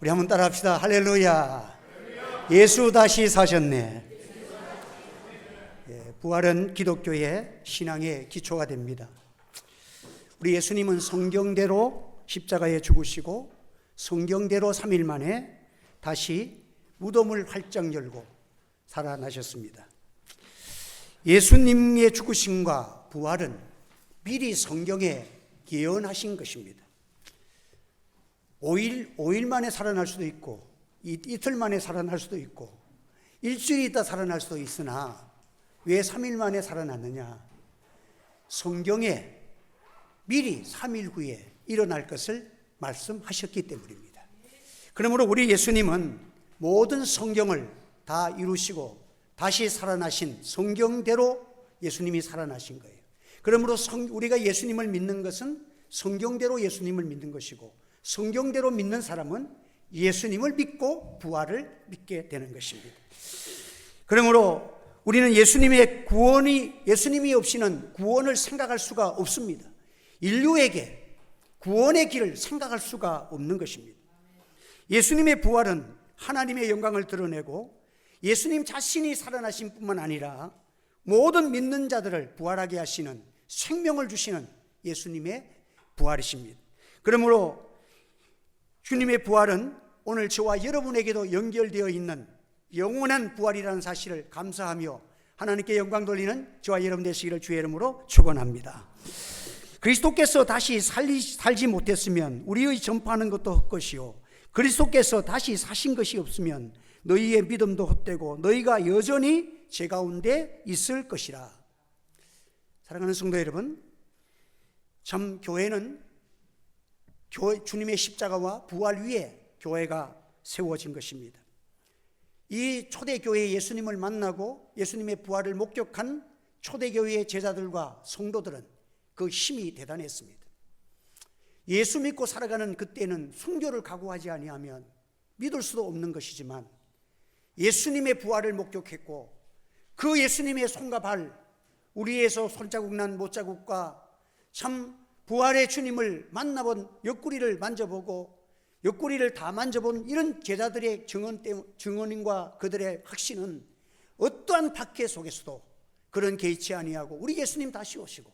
우리 한번 따라 합시다. 할렐루야. 예수 다시 사셨네. 예, 부활은 기독교의 신앙의 기초가 됩니다. 우리 예수님은 성경대로 십자가에 죽으시고 성경대로 3일 만에 다시 무덤을 활짝 열고 살아나셨습니다. 예수님의 죽으심과 부활은 미리 성경에 예언하신 것입니다. 5일, 5일 만에 살아날 수도 있고, 이, 이틀 만에 살아날 수도 있고, 일주일 있다 살아날 수도 있으나, 왜 3일 만에 살아났느냐? 성경에 미리 3일 후에 일어날 것을 말씀하셨기 때문입니다. 그러므로 우리 예수님은 모든 성경을 다 이루시고 다시 살아나신 성경대로 예수님이 살아나신 거예요. 그러므로 성, 우리가 예수님을 믿는 것은 성경대로 예수님을 믿는 것이고 성경대로 믿는 사람은 예수님을 믿고 부활을 믿게 되는 것입니다. 그러므로 우리는 예수님의 구원이 예수님이 없이는 구원을 생각할 수가 없습니다. 인류에게 구원의 길을 생각할 수가 없는 것입니다. 예수님의 부활은 하나님의 영광을 드러내고 예수님 자신이 살아나신 뿐만 아니라 모든 믿는 자들을 부활하게 하시는 생명을 주시는 예수님의 부활이십니다. 그러므로 주님의 부활은 오늘 저와 여러분에게도 연결되어 있는 영원한 부활이라는 사실을 감사하며 하나님께 영광 돌리는 저와 여러분 되시기를 주의 이름으로 축원합니다. 그리스도께서 다시 살리, 살지 못했으면 우리의 전파하는 것도 헛것이요 그리스도께서 다시 사신 것이 없으면 너희의 믿음도 헛되고 너희가 여전히 제 가운데 있을 것이라. 사랑하는 성도 여러분, 참 교회는 교회, 주님의 십자가와 부활 위에 교회가 세워진 것입니다. 이 초대교회 예수님을 만나고 예수님의 부활을 목격한 초대교회의 제자들과 성도들은 그 힘이 대단했습니다. 예수 믿고 살아가는 그때는 순교를 각오하지 아니하면 믿을 수도 없는 것이지만 예수님의 부활을 목격했고 그 예수님의 손과 발 우리에서 손자국 난 못자국과 참 부활의 주님을 만나본 옆구리를 만져보고 옆구리를 다 만져본 이런 제자들의 증언 증언인과 그들의 확신은 어떠한 박해 속에서도 그런 개의치 아니하고 우리 예수님 다시 오시고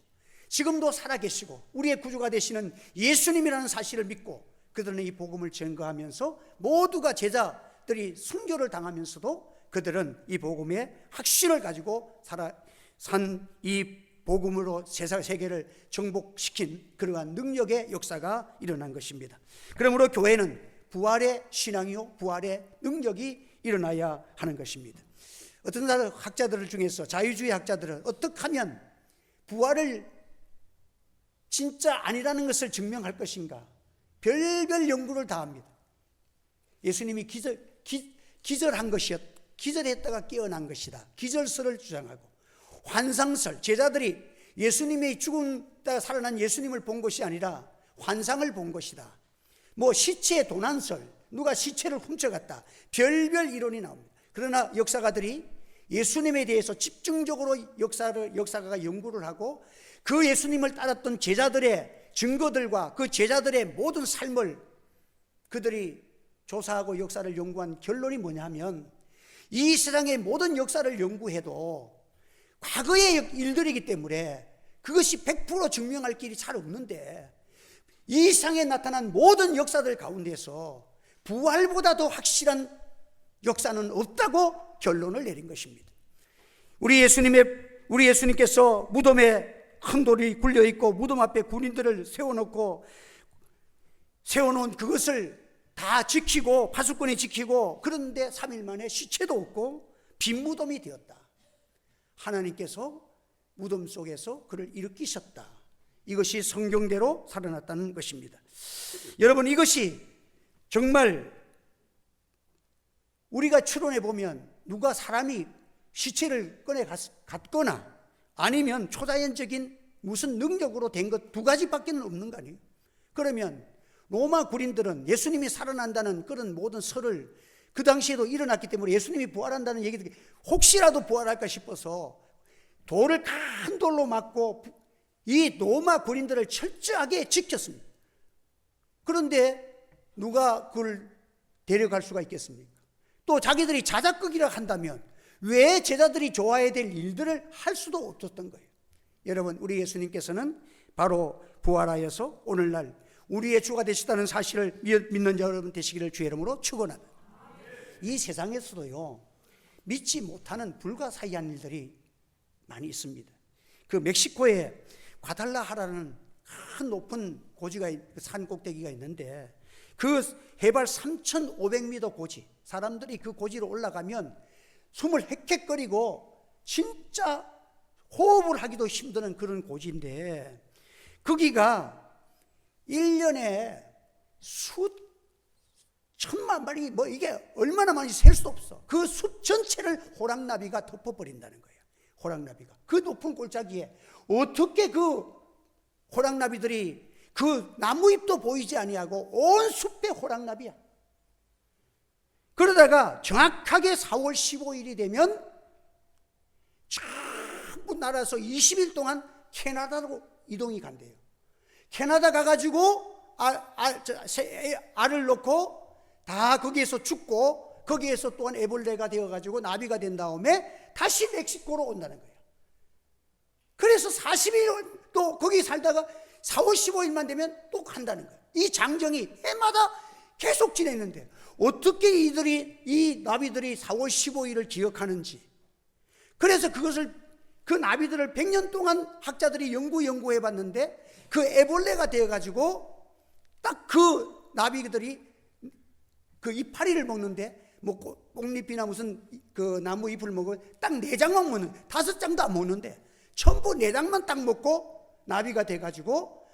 지금도 살아계시고 우리의 구주가 되시는 예수님이라는 사실을 믿고 그들은 이 복음을 증거하면서 모두가 제자들이 순교를 당하면서도 그들은 이 복음의 확신을 가지고 살아 산이 복음으로 세상 세계를 정복시킨 그러한 능력의 역사가 일어난 것입니다. 그러므로 교회는 부활의 신앙이요 부활의 능력이 일어나야 하는 것입니다. 어떤 학자들 중에서 자유주의 학자들은 어떻게 하면 부활을 진짜 아니라는 것을 증명할 것인가? 별별 연구를 다 합니다. 예수님이 기절, 기, 기절한 것이었, 기절했다가 깨어난 것이다. 기절설을 주장하고, 환상설, 제자들이 예수님이 죽은다 살아난 예수님을 본 것이 아니라 환상을 본 것이다. 뭐 시체 도난설, 누가 시체를 훔쳐갔다. 별별 이론이 나옵니다. 그러나 역사가들이 예수님에 대해서 집중적으로 역사를, 역사가가 연구를 하고 그 예수님을 따랐던 제자들의 증거들과 그 제자들의 모든 삶을 그들이 조사하고 역사를 연구한 결론이 뭐냐 하면 이 세상의 모든 역사를 연구해도 과거의 일들이기 때문에 그것이 100% 증명할 길이 잘 없는데 이 세상에 나타난 모든 역사들 가운데서 부활보다 도 확실한 역사는 없다고 결론을 내린 것입니다. 우리 예수님의 우리 예수님께서 무덤에 큰 돌이 굴려 있고 무덤 앞에 군인들을 세워놓고 세워놓은 그것을 다 지키고 파수꾼이 지키고 그런데 3일 만에 시체도 없고 빈 무덤이 되었다. 하나님께서 무덤 속에서 그를 일으키셨다. 이것이 성경대로 살아났다는 것입니다. 여러분 이것이 정말 우리가 추론해 보면 누가 사람이 시체를 꺼내 갔거나 아니면 초자연적인 무슨 능력으로 된 것 두 가지밖에 없는 거 아니에요? 그러면 로마 군인들은 예수님이 살아난다는 그런 모든 설을 그 당시에도 일어났기 때문에 예수님이 부활한다는 얘기들 혹시라도 부활할까 싶어서 돌을 큰 돌로 맞고 이 로마 군인들을 철저하게 지켰습니다. 그런데 누가 그걸 데려갈 수가 있겠습니까? 또 자기들이 자작극이라 한다면 왜 제자들이 좋아해야 될 일들을 할 수도 없었던 거예요. 여러분, 우리 예수님께서는 바로 부활하여서 오늘날 우리의 주가 되시다는 사실을 믿는 여러분 되시기를 주의 이름으로 축원합니다. 이 세상에서도요 믿지 못하는 불가사의한 일들이 많이 있습니다. 그 멕시코에 과달라하라는 큰 높은 고지가 있- 산 꼭대기가 있는데 그 해발 3,500m 고지 사람들이 그 고지로 올라가면 숨을 헥헥거리고 진짜 호흡을 하기도 힘드는 그런 고지인데 거기가 1년에 수 천만 마리 뭐 이게 얼마나 많이 셀 수 없어. 그 숲 전체를 호랑나비가 덮어버린다는 거예요. 호랑나비가 그 높은 골짜기에 어떻게 그 호랑나비들이 그 나무잎도 보이지 아니하고 온 숲에 호랑나비야. 그러다가 정확하게 4월 15일이 되면 전부 날아서 20일 동안 캐나다로 이동이 간대요. 캐나다 가가지고 알, 알, 저, 새, 알을 놓고 다 거기에서 죽고 거기에서 또한 애벌레가 되어가지고 나비가 된 다음에 다시 멕시코로 온다는 거예요. 그래서 40일 또 거기 살다가 4월 15일만 되면 또 간다는 거예요. 이 장정이 해마다 계속 지냈는데 어떻게 이들이 이 나비들이 4월 15일을 기억하는지 그래서 그것을 그 나비들을 100년 동안 학자들이 연구 연구해 봤는데 그 애벌레가 되어 가지고 딱 그 나비들이 그 이파리를 먹는데 뭐 꽃- 꽃잎이나 무슨 그 나무 잎을 먹으면 딱 네 장만 먹는 다섯 장도 안 먹는데 전부 네 장만 딱 먹고 나비가 돼 가지고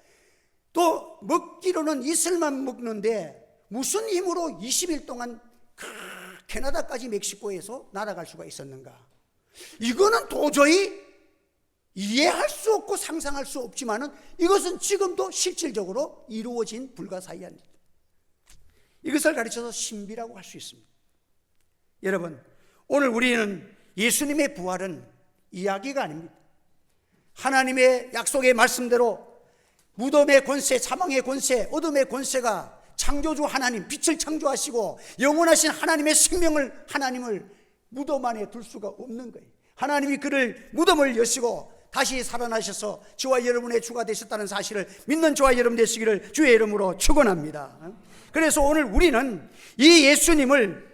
또 먹기로는 이슬만 먹는데 무슨 힘으로 20일 동안 그 캐나다까지 멕시코에서 날아갈 수가 있었는가? 이거는 도저히 이해할 수 없고 상상할 수 없지만은 이것은 지금도 실질적으로 이루어진 불가사의한 일. 이것을 가르쳐서 신비라고 할 수 있습니다. 여러분, 오늘 우리는 예수님의 부활은 이야기가 아닙니다. 하나님의 약속의 말씀대로 무덤의 권세, 사망의 권세, 어둠의 권세가 창조주 하나님, 빛을 창조하시고 영원하신 하나님의 생명을 하나님을 무덤 안에 둘 수가 없는 거예요. 하나님이 그를 무덤을 여시고 다시 살아나셔서 저와 여러분의 주가 되셨다는 사실을 믿는 저와 여러분 되시기를 주의 이름으로 축원합니다. 그래서 오늘 우리는 이 예수님을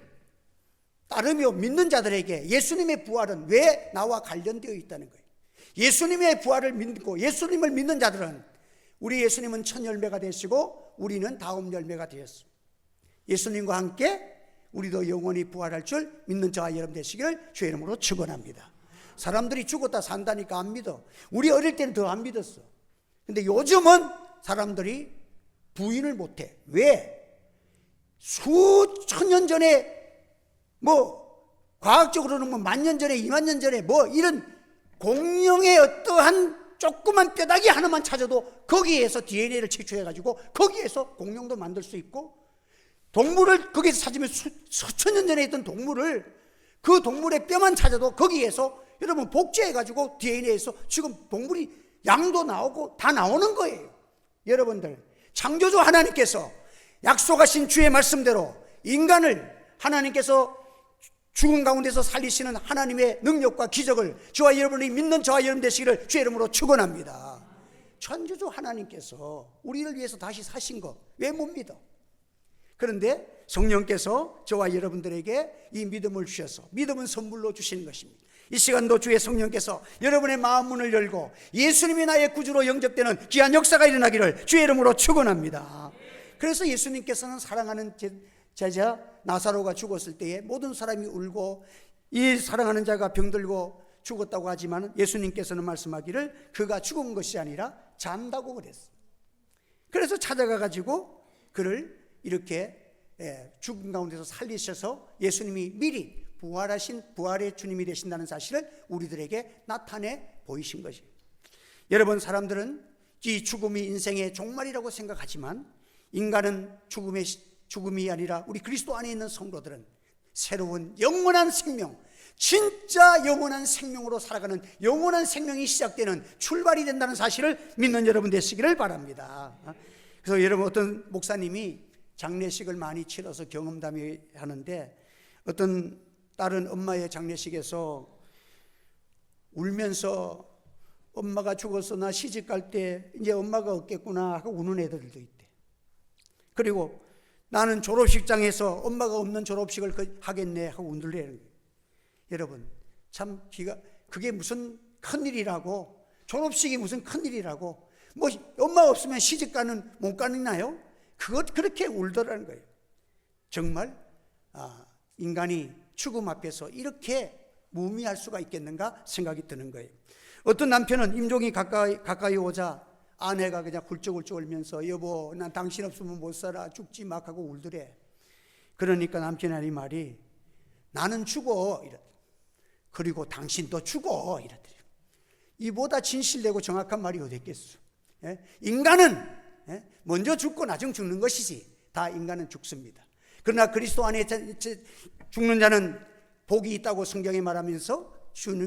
따르며 믿는 자들에게 예수님의 부활은 왜 나와 관련되어 있다는 거예요. 예수님의 부활을 믿고 예수님을 믿는 자들은 우리 예수님은 첫 열매가 되시고 우리는 다음 열매가 되었습니다. 예수님과 함께 우리도 영원히 부활할 줄 믿는 저와 여러분 되시기를 주의 이름으로 축원합니다. 사람들이 죽었다 산다니까 안 믿어. 우리 어릴 때는 더 안 믿었어. 근데 요즘은 사람들이 부인을 못 해. 왜? 수천 년 전에 뭐 과학적으로는 뭐 만 년 전에 이만 년 전에 뭐 이런 공룡의 어떠한 조그만 뼈다귀 하나만 찾아도 거기에서 DNA를 채취해 가지고 거기에서 공룡도 만들 수 있고 동물을 거기서 찾으면 수, 수천 년 전에 있던 동물을 그 동물의 뼈만 찾아도 거기에서 여러분 복제해 가지고 DNA에서 지금 동물이 양도 나오고 다 나오는 거예요. 여러분들 창조주 하나님께서 약속하신 주의 말씀대로 인간을 하나님께서 죽은 가운데서 살리시는 하나님의 능력과 기적을 저와 여러분이 믿는 저와 여러분 되시기를 주의 이름으로 축원합니다. 천주주 하나님께서 우리를 위해서 다시 사신 거왜못 믿어? 그런데 성령께서 저와 여러분들에게 이 믿음을 주셔서 믿음은 선물로 주시는 것입니다. 이 시간도 주의 성령께서 여러분의 마음 문을 열고 예수님이 나의 구주로 영접되는 귀한 역사가 일어나기를 주의 이름으로 축원합니다. 그래서 예수님께서는 사랑하는 제- 제자 나사로가 죽었을 때에 모든 사람이 울고 이 사랑하는 자가 병들고 죽었다고 하지만 예수님께서는 말씀하기를 그가 죽은 것이 아니라 잔다고 그랬어. 그래서 찾아가 가지고 그를 이렇게 예, 죽은 가운데서 살리셔서 예수님이 미리 부활하신 부활의 주님이 되신다는 사실을 우리들에게 나타내 보이신 것이. 여러분 사람들은 이 죽음이 인생의 종말이라고 생각하지만 인간은 죽음의 시- 죽음이 아니라 우리 그리스도 안에 있는 성도들은 새로운 영원한 생명, 진짜 영원한 생명으로 살아가는 영원한 생명이 시작되는 출발이 된다는 사실을 믿는 여러분 되시기를 바랍니다. 그래서 여러분 어떤 목사님이 장례식을 많이 치러서 경험담이 하는데 어떤 딸은 엄마의 장례식에서 울면서 엄마가 죽어서 나 시집 갈 때 이제 엄마가 없겠구나 하고 우는 애들도 있대. 그리고 나는 졸업식장에서 엄마가 없는 졸업식을 그- 하겠네 하고 운들대는 거예요. 여러분 참 기가 그게 무슨 큰 일이라고 졸업식이 무슨 큰 일이라고 뭐 엄마 없으면 시집 가는 못 가느냐요? 그것 그렇게 울더라는 거예요. 정말 아, 인간이 죽음 앞에서 이렇게 무미할 수가 있겠는가 생각이 드는 거예요. 어떤 남편은 임종이 가까이 가까이 오자 아내가 그냥 굴쩍굴쩍 울면서 여보 난 당신 없으면 못 살아 죽지 막 하고 울더래. 그러니까 남편이 하는 말이 나는 죽어 이랬. 그리고 당신도 죽어 이랬더니 이보다 진실되고 정확한 말이 어디 있겠어? 예? 인간은 예? 먼저 죽고 나중 죽는 것이지 다 인간은 죽습니다. 그러나 그리스도 안에 죽는 자는 복이 있다고 성경에 말하면서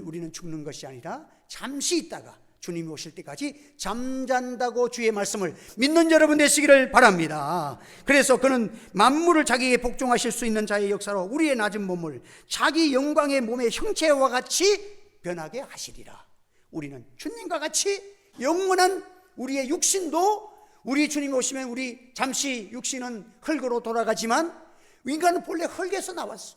우리는 죽는 것이 아니라 잠시 있다가 주님이 오실 때까지 잠잔다고 주의 말씀을 믿는 여러분 되시기를 바랍니다. 그래서 그는 만물을 자기에게 복종하실 수 있는 자의 역사로 우리의 낮은 몸을 자기 영광의 몸의 형체와 같이 변하게 하시리라. 우리는 주님과 같이 영원한 우리의 육신도 우리 주님이 오시면 우리 잠시 육신은 흙으로 돌아가지만 인간은 본래 흙에서 나왔어.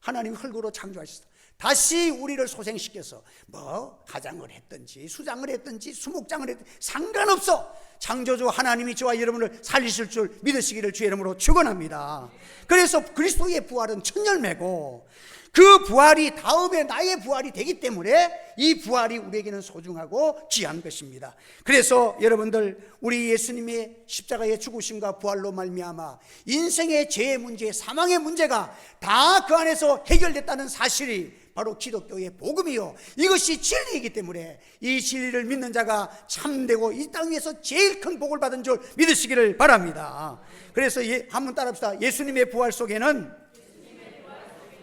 하나님 흙으로 창조하셨어. 다시 우리를 소생시켜서 뭐 가장을 했든지 수장을 했든지 수목장을 했든지 상관없어. 창조주 하나님이 저와 여러분을 살리실 줄 믿으시기를 주의 이름으로 축원합니다. 그래서 그리스도의 부활은 천열매고 그 부활이 다음에 나의 부활이 되기 때문에 이 부활이 우리에게는 소중하고 귀한 것입니다. 그래서 여러분들 우리 예수님의 십자가의 죽으심과 부활로 말미암아 인생의 죄의 문제, 사망의 문제가 다 그 안에서 해결됐다는 사실이 바로 기독교의 복음이요. 이것이 진리이기 때문에 이 진리를 믿는 자가 참되고 이 땅 위에서 제일 큰 복을 받은 줄 믿으시기를 바랍니다. 그래서 예, 한번 따라합시다. 예수님의 부활 속에는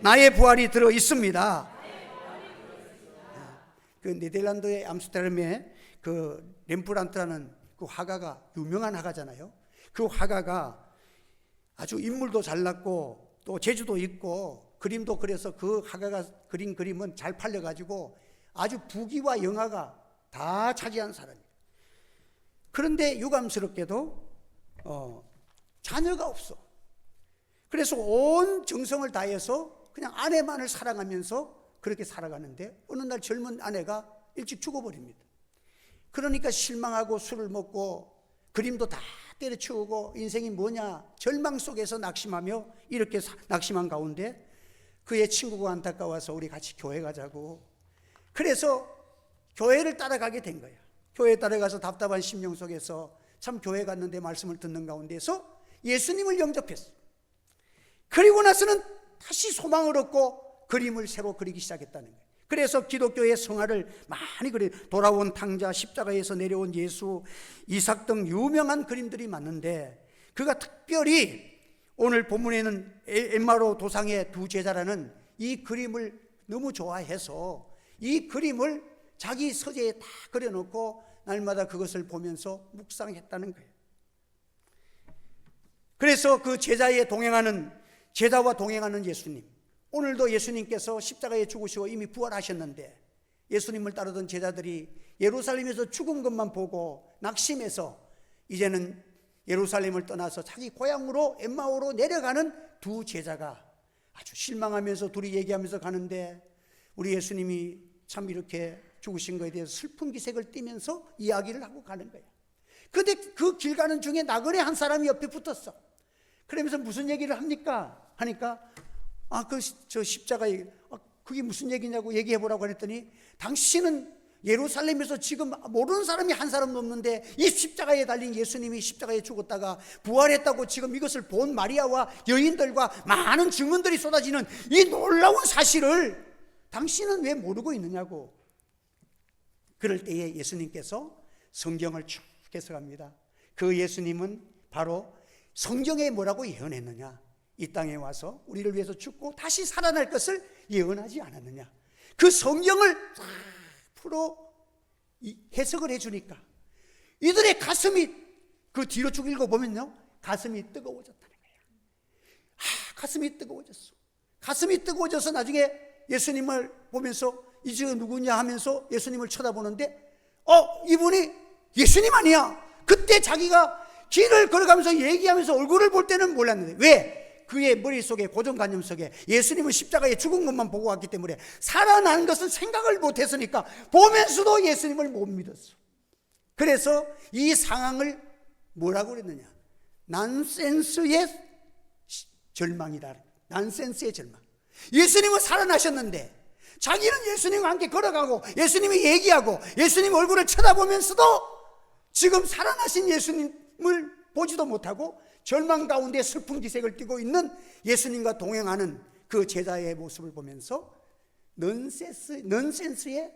나의 부활이 들어 있습니다. 그 네덜란드의 암스테르담에 그 렘프란트라는 그 화가가 유명한 화가잖아요. 그 화가가 아주 인물도 잘났고 또 재주도 있고 그림도 그래서 그 화가가 그린 그림은 잘 팔려가지고 아주 부귀와 영화가 다 차지한 사람이에요. 그런데 유감스럽게도 어, 자녀가 없어. 그래서 온 정성을 다해서 그냥 아내만을 사랑하면서 그렇게 살아가는데 어느 날 젊은 아내가 일찍 죽어버립니다. 그러니까 실망하고 술을 먹고 그림도 다 때려치우고 인생이 뭐냐 절망 속에서 낙심하며 이렇게 낙심한 가운데 그의 친구가 안타까워서 우리 같이 교회 가자고 그래서 교회를 따라가게 된 거야. 교회 따라가서 답답한 심령 속에서 참 교회 갔는데 말씀을 듣는 가운데서 예수님을 영접했어. 그리고 나서는 다시 소망을 얻고 그림을 새로 그리기 시작했다는 거예요. 그래서 기독교의 성화를 많이 그려 돌아온 탕자 십자가에서 내려온 예수 이삭 등 유명한 그림들이 많은데 그가 특별히 오늘 본문에는 엠마로 도상의 두 제자라는 이 그림을 너무 좋아해서 이 그림을 자기 서재에 다 그려놓고 날마다 그것을 보면서 묵상했다는 거예요. 그래서 그 제자에 동행하는 제자와 동행하는 예수님. 오늘도 예수님께서 십자가에 죽으시고 이미 부활하셨는데 예수님을 따르던 제자들이 예루살렘에서 죽은 것만 보고 낙심해서 이제는 예루살렘을 떠나서 자기 고향으로 엠마오로 내려가는 두 제자가 아주 실망하면서 둘이 얘기하면서 가는데 우리 예수님이 참 이렇게 죽으신 것에 대해서 슬픈 기색을 띠면서 이야기를 하고 가는 거예요. 근데 그 길 가는 중에 나그네 한 사람이 옆에 붙었어. 그러면서 무슨 얘기를 합니까? 하니까 아 그 저 십자가 얘기 아, 그게 무슨 얘기냐고 얘기해 보라고 했더니 당신은 예루살렘에서 지금 모르는 사람이 한 사람도 없는데 이 십자가에 달린 예수님이 십자가에 죽었다가 부활했다고 지금 이것을 본 마리아와 여인들과 많은 증언들이 쏟아지는 이 놀라운 사실을 당신은 왜 모르고 있느냐고 그럴 때에 예수님께서 성경을 쭉 해석합니다. 그 예수님은 바로 성경에 뭐라고 예언했느냐? 이 땅에 와서 우리를 위해서 죽고 다시 살아날 것을 예언하지 않았느냐? 그 성경을 싹 풀어 해석을 해주니까 이들의 가슴이 그 뒤로 쭉 읽어보면요 가슴이 뜨거워졌다는 거예요. 가슴이 뜨거워졌어. 가슴이 뜨거워져서 나중에 예수님을 보면서 이제 누구냐 하면서 예수님을 쳐다보는데 어 이분이 예수님 아니야. 그때 자기가 길을 걸어가면서 얘기하면서 얼굴을 볼 때는 몰랐는데 왜? 그의 머릿속에 고정관념 속에 예수님은 십자가에 죽은 것만 보고 왔기 때문에 살아나는 것은 생각을 못했으니까 보면서도 예수님을 못 믿었어. 그래서 이 상황을 뭐라고 그랬느냐? 난센스의 절망이다. 난센스의 절망. 예수님은 살아나셨는데 자기는 예수님과 함께 걸어가고 예수님이 얘기하고 예수님 얼굴을 쳐다보면서도 지금 살아나신 예수님 을 보지도 못하고 절망 가운데 슬픈 기색을 띠고 있는 예수님과 동행하는 그 제자의 모습을 보면서 넌센스, 넌센스의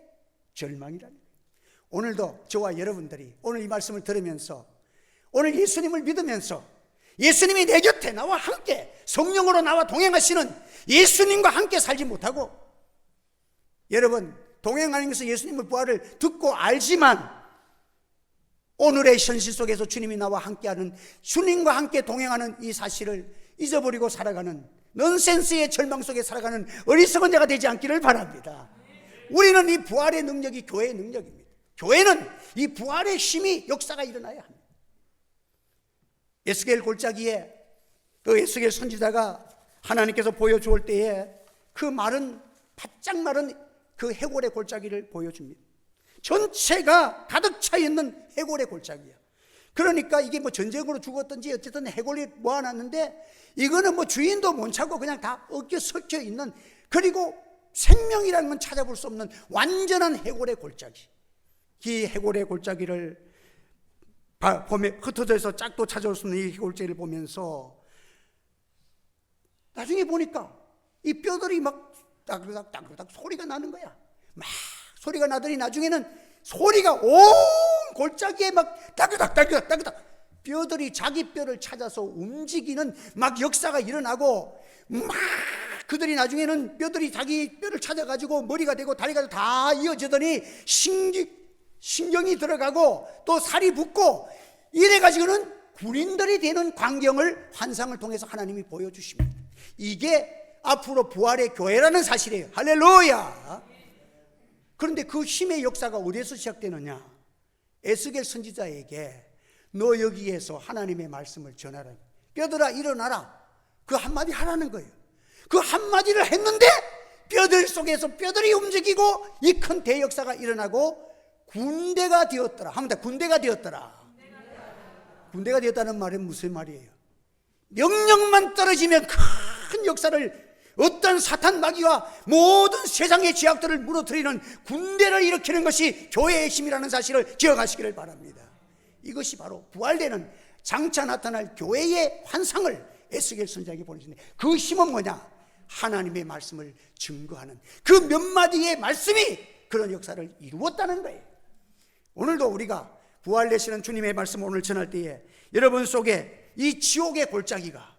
절망이라는. 오늘도 저와 여러분들이 오늘 이 말씀을 들으면서 오늘 예수님을 믿으면서 예수님이 내 곁에 나와 함께 성령으로 나와 동행하시는 예수님과 함께 살지 못하고 여러분 동행하는 것은 예수님의 부활을 듣고 알지만 오늘의 현실 속에서 주님이 나와 함께하는 주님과 함께 동행하는 이 사실을 잊어버리고 살아가는 넌센스의 절망 속에 살아가는 어리석은 자가 되지 않기를 바랍니다. 우리는 이 부활의 능력이 교회의 능력입니다. 교회는 이 부활의 힘이 역사가 일어나야 합니다. 에스겔 골짜기에 그 에스겔 선지자가 하나님께서 보여주올 때에 그 마른 바짝 마른 그 해골의 골짜기를 보여줍니다. 전체가 가득 차 있는 해골의 골짜기야. 그러니까 이게 뭐 전쟁으로 죽었든지 어쨌든 해골이 모아놨는데 이거는 뭐 주인도 못 찾고 그냥 다 엉켜 설켜 있는 그리고 생명이라는 건 찾아볼 수 없는 완전한 해골의 골짜기. 이 해골의 골짜기를 봄에 흩어져 서 짝도 찾아올 수 있는 이 해골짜기를 보면서 나중에 보니까 이 뼈들이 막 따그닥 소리가 나는 거야. 막 소리가 나더니 나중에는 소리가 온 골짜기에 막 따그닥 따그닥 따그닥 뼈들이 자기 뼈를 찾아서 움직이는 막 역사가 일어나고 막 그들이 나중에는 뼈들이 자기 뼈를 찾아가지고 머리가 되고 다리가 다 이어지더니 신기, 신경이 들어가고 또 살이 붙고 이래가지고는 군인들이 되는 광경을 환상을 통해서 하나님이 보여주십니다. 이게 앞으로 부활의 교회라는 사실이에요. 할렐루야! 그런데 그 힘의 역사가 어디에서 시작되느냐? 에스겔 선지자에게 너 여기에서 하나님의 말씀을 전하라. 뼈들아 일어나라. 그 한마디 하라는 거예요. 그 한마디를 했는데 뼈들 속에서 뼈들이 움직이고 이 큰 대역사가 일어나고 군대가 되었더라. 한번 군대가 되었더라. 군대가 되었다는 말은 무슨 말이에요? 명령만 떨어지면 큰 역사를 어떤 사탄 마귀와 모든 세상의 지약들을 무너뜨리는 군대를 일으키는 것이 교회의 힘이라는 사실을 기억하시기를 바랍니다. 이것이 바로 부활되는 장차 나타날 교회의 환상을 에스겔 선지자에게 보내주는데 그 힘은 뭐냐? 하나님의 말씀을 증거하는 그 몇 마디의 말씀이 그런 역사를 이루었다는 거예요. 오늘도 우리가 부활되시는 주님의 말씀을 오늘 전할 때에 여러분 속에 이 지옥의 골짜기가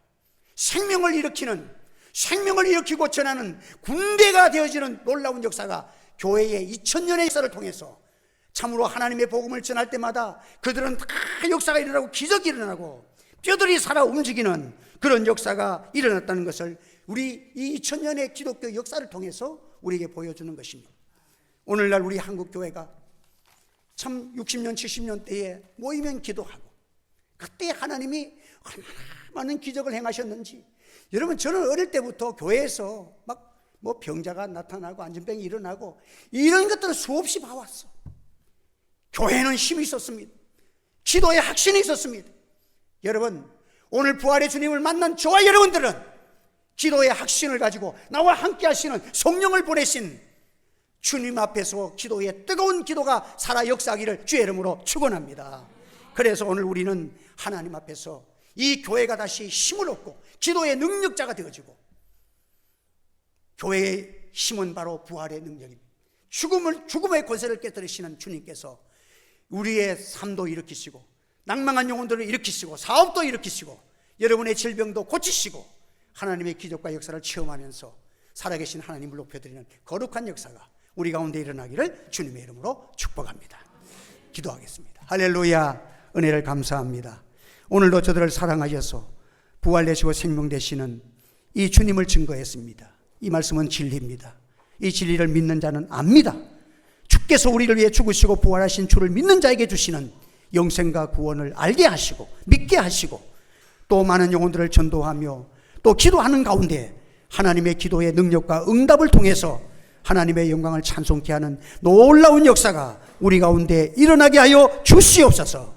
생명을 일으키는 생명을 일으키고 전하는 군대가 되어지는 놀라운 역사가 교회의 2000년의 역사를 통해서 참으로 하나님의 복음을 전할 때마다 그들은 다 역사가 일어나고 기적이 일어나고 뼈들이 살아 움직이는 그런 역사가 일어났다는 것을 우리 이 2000년의 기독교 역사를 통해서 우리에게 보여주는 것입니다. 오늘날 우리 한국 교회가 참 60년, 70년 대에 모이면 기도하고 그때 하나님이 얼마나 많은 기적을 행하셨는지 여러분 저는 어릴 때부터 교회에서 막 뭐 병자가 나타나고 안전병이 일어나고 이런 것들을 수없이 봐왔어. 교회는 힘이 있었습니다. 기도에 확신이 있었습니다. 여러분 오늘 부활의 주님을 만난 저와 여러분들은 기도의 확신을 가지고 나와 함께 하시는 성령을 보내신 주님 앞에서 기도의 뜨거운 기도가 살아 역사하기를 주의 이름으로 축원합니다. 그래서 오늘 우리는 하나님 앞에서 이 교회가 다시 힘을 얻고 기도의 능력자가 되어지고 교회의 힘은 바로 부활의 능력입니다. 죽음을 죽음의 권세를 깨뜨리시는 주님께서 우리의 삶도 일으키시고 낭망한 영혼들을 일으키시고 사업도 일으키시고 여러분의 질병도 고치시고 하나님의 기적과 역사를 체험하면서 살아계신 하나님을 높여드리는 거룩한 역사가 우리 가운데 일어나기를 주님의 이름으로 축복합니다. 기도하겠습니다. 할렐루야 은혜를 감사합니다. 오늘도 저들을 사랑하셔서 부활 되시고 생명 되시는 이 주님을 증거했습니다. 이 말씀은 진리입니다. 이 진리를 믿는 자는 압니다. 주께서 우리를 위해 죽으시고 부활하신 주를 믿는 자에게 주시는 영생과 구원을 알게 하시고 믿게 하시고 또 많은 영혼들을 전도하며 또 기도하는 가운데 하나님의 기도의 능력과 응답을 통해서 하나님의 영광을 찬송케 하는 놀라운 역사가 우리 가운데 일어나게 하여 주시옵소서.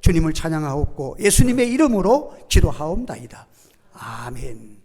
주님을 찬양하옵고 예수님의 이름으로 기도하옵나이다. 아멘.